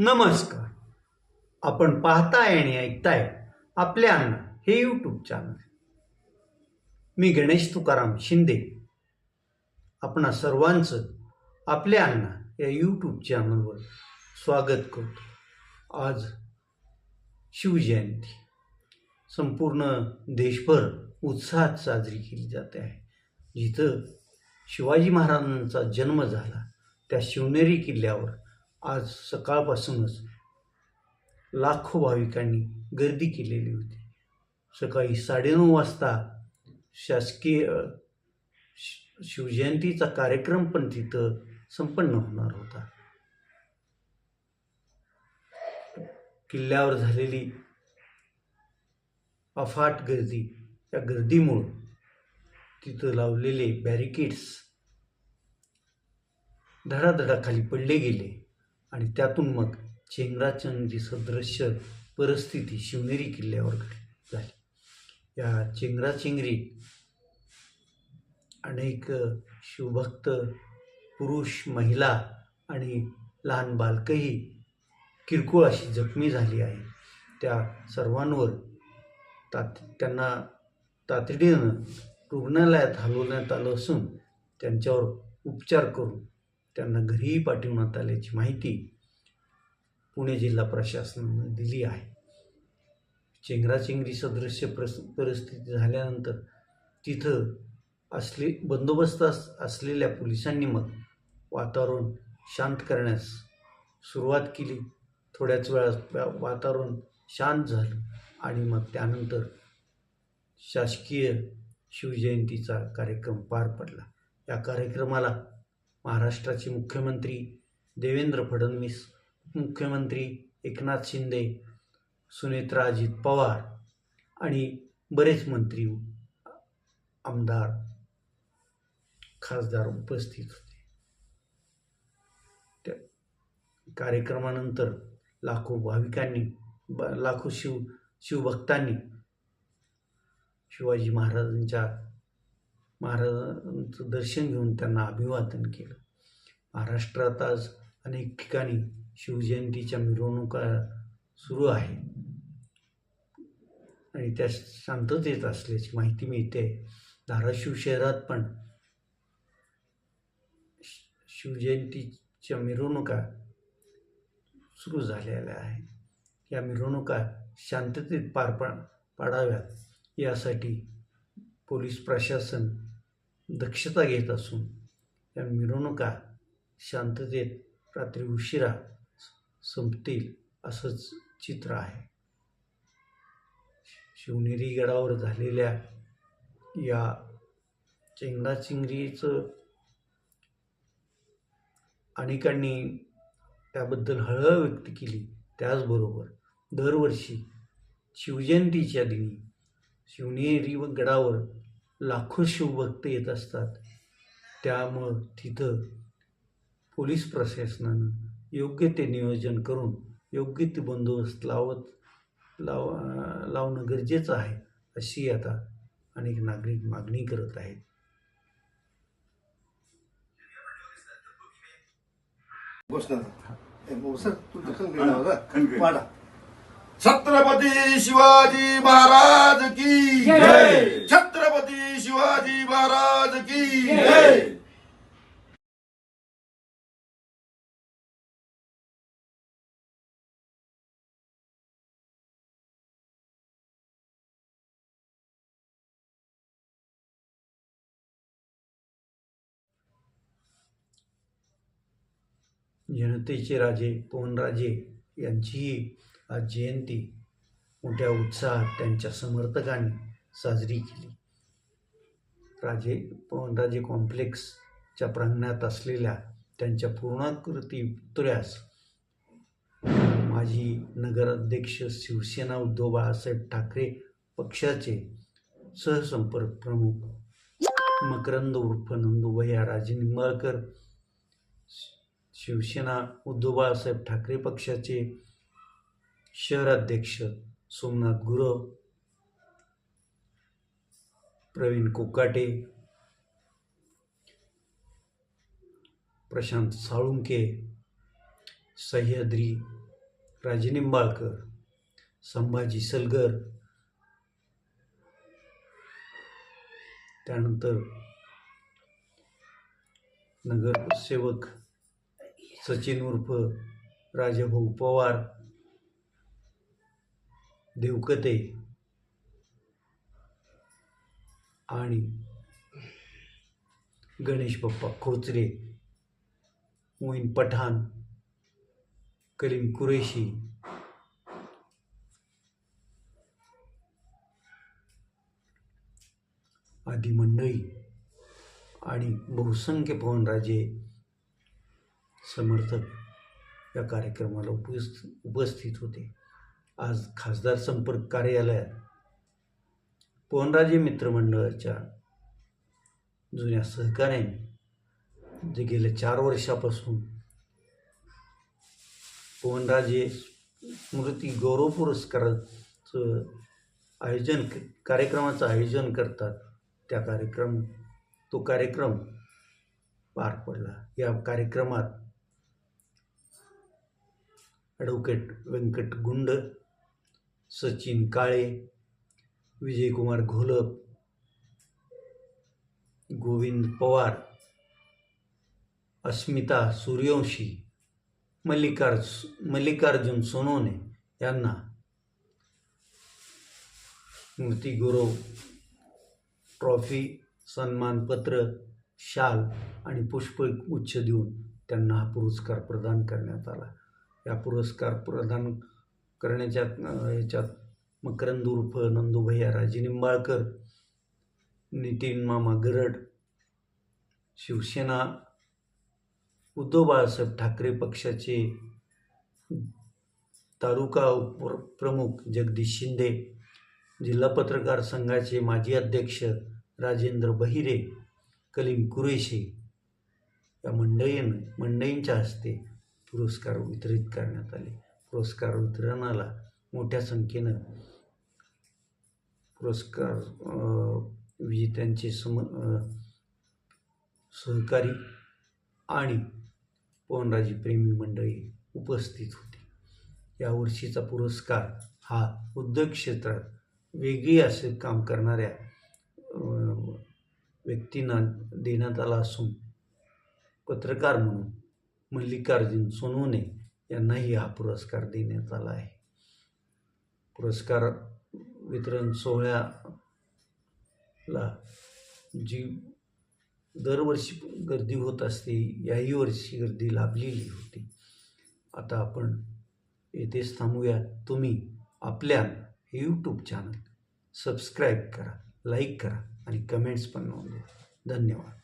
नमस्कार. आपण पाहताय आणि ऐकताय आपल्या अण्णा हे यूट्यूब चॅनल मी गणेश तुकाराम शिंदे. आपणा सर्वांचं आपल्या अण्णा या यूट्यूब चॅनलवर स्वागत करतो. आज शिवजयंती. संपूर्ण देशभर उत्साहात साजरी केली जाते आहे. जिथं शिवाजी महाराजांचा जन्म झाला त्या शिवनेरी किल्ल्यावर आज सकाळपासूनच लाखो भाविकांनी गर्दी केलेली होती. सकाळी साडेनऊ वाजता शासकीय शि- शिवजयंतीचा कार्यक्रम पण तिथं संपन्न होणार होता. किल्ल्यावर झालेली अफाट गर्दी या गर्दीमुळं तिथं लावलेले बॅरिकेड्स धडाधडाखाली पडले गेले. आणि त्यातून मग चेंगराचंगजी सदृश्य परिस्थिती शिवनेरी किल्ल्यावर झाली. या चेंगराचेंगरीत अनेक शिवभक्त पुरुष महिला आणि लहान बालकही किरकोळ अशी जखमी झाली आहे त्या सर्वांवर तात त्यांना तातडीनं रुग्णालयात हलवण्यात आलं असून त्यांच्यावर उपचार करून त्यांना घरीही पाठवण्यात आल्याची माहिती पुणे जिल्हा प्रशासनानं दिली आहे. चेंगराचेंगरी सदृश्य प्रस परिस्थिती झाल्यानंतर तिथं असले बंदोबस्त अस असलेल्या पोलिसांनी मग वातावरण शांत करण्यास सुरुवात केली. थोड्याच वेळात वातावरण शांत झालं आणि मग त्यानंतर शासकीय शिवजयंतीचा कार्यक्रम पार पडला. या कार्यक्रमाला महाराष्ट्राचे मुख्यमंत्री देवेंद्र फडणवीस मुख्यमंत्री एकनाथ शिंदे सुनेत्रा अजित पवार आणि बरेच मंत्री आमदार खासदार उपस्थित होते. त्या कार्यक्रमानंतर लाखो भाविकांनी ब लाखो शिव शिवभक्तांनी शिवाजी महाराजांच्या महाराजांचं दर्शन घेऊन त्यांना अभिवादन केलं. महाराष्ट्रात आज अनेक ठिकाणी शिवजयंतीच्या मिरवणुका सुरू आहे. आणि त्या शांततेत असल्याची माहिती मिळते. धाराशिव शहरात पण शिवजयंतीच्या मिरवणुका सुरू झालेल्या आहेत. या मिरवणुका शांततेत पार पा पाडाव्यात यासाठी पोलीस प्रशासन दक्षता घेत असून या मिरवणुका शांततेत रात्री उशिरा संपतील असंच चित्र आहे. शिवनेरी गडावर झालेल्या या चेंगराचिंगरीचं अनेकांनी त्याबद्दल हळहळ व्यक्त केली. त्याचबरोबर दरवर्षी शिवजयंतीच्या दिनी शिवनेरी व गडावर लाखो शिवभक्त येत असतात. त्यामुळं तिथं पोलीस प्रशासनानं योग्य ते नियोजन करून योग्य ते बंदोबस्त लावत लाव लावणं गरजेचं आहे अशी आता अनेक नागरिक मागणी करत आहेत. छत्रपती शिवाजी महाराज की शिवाजी महाराज की जय! जनतेचे राजे पवनराजे यांचीही आज जयंती. मोठ्या उत्साहात त्यांच्या समर्थकांनी साजरी केली. राजे पवनराजे कॉम्प्लेक्सच्या प्रांगणात असलेल्या त्यांच्या पूर्णाकृती पुतळ्यास माजी नगराध्यक्ष शिवसेना उद्धव बाळासाहेब ठाकरे पक्षाचे सहसंपर्क प्रमुख मकरंद उर्फ नंदुभैया राजे निंबाळकर शिवसेना उद्धव बाळासाहेब ठाकरे पक्षाचे शहराध्यक्ष सोमनाथ गुरव प्रवीण कोकाटे प्रशांत साळुंके सह्याद्री राजनिंबाळकर संभाजी सलगर त्यानंतर नगरसेवक सचिन उर्फ राजाभाऊ पवार देवकते आणि गणेश बाप्पा खोचरे मोईन पठाण कलीम कुरेशी आदी मंडळी आणि बहुसंख्य पवनराजे समर्थक या कार्यक्रमाला उपस्थ उपस्थित होते. आज खासदार संपर्क कार्यालयात पोनराजे मित्रमंडळाच्या जुन्या सहकार्याने जे गेल्या चार वर्षापासून पोनराजे स्मृती गौरव पुरस्काराचं आयोजन कार्यक्रमाचं आयोजन करतात त्या कार्यक्रम तो कार्यक्रम पार पडला. या कार्यक्रमात ॲडव्होकेट व्यंकट गुंड सचिन काळे विजयकुमार घोलप गोविंद पवार अस्मिता सूर्यवंशी मल्लिकार्ज मल्लिकार्जुन सोनोने यांना स्मृती ट्रॉफी सन्मानपत्र शाल आणि पुष्पगुच्छ देऊन त्यांना हा पुरस्कार प्रदान करण्यात आला. या पुरस्कार प्रदान करण्याच्या याच्यात मकरंद उर्फ नंदुभैया राजे निंबाळकर नितीन मामा गरड शिवसेना उद्धव बाळासाहेब ठाकरे पक्षाचे तालुका प्रमुख जगदीश शिंदे जिल्हा पत्रकार संघाचे माजी अध्यक्ष राजेंद्र बहिरे कलीम कुरेशी या मंडळीनं मंडळींच्या हस्ते पुरस्कार वितरित करण्यात आले. पुरस्कार वितरणाला मोठ्या संख्येनं पुरस्कार विजेत्यांचे सम सहकारी आणि पवनराजी प्रेमी मंडळी उपस्थित होती. यावर्षीचा पुरस्कार हा उद्योग क्षेत्रात वेगळी असे काम करणाऱ्या व्यक्तींना देण्यात आला असून पत्रकार म्हणून मल्लिकार्जुन सोनवणे यांनाही हा पुरस्कार देण्यात आला आहे. पुरस्कार वितरण सोहळ्याला जी दरवर्षी गर्दी होत असते याही वर्षी गर्दी लाभलेली होती. आता आपण येथेच थांबूया. तुम्ही आपल्या हे यूट्यूब चॅनल सबस्क्राईब करा लाईक करा आणि कमेंट्स पण नोंदवा. धन्यवाद.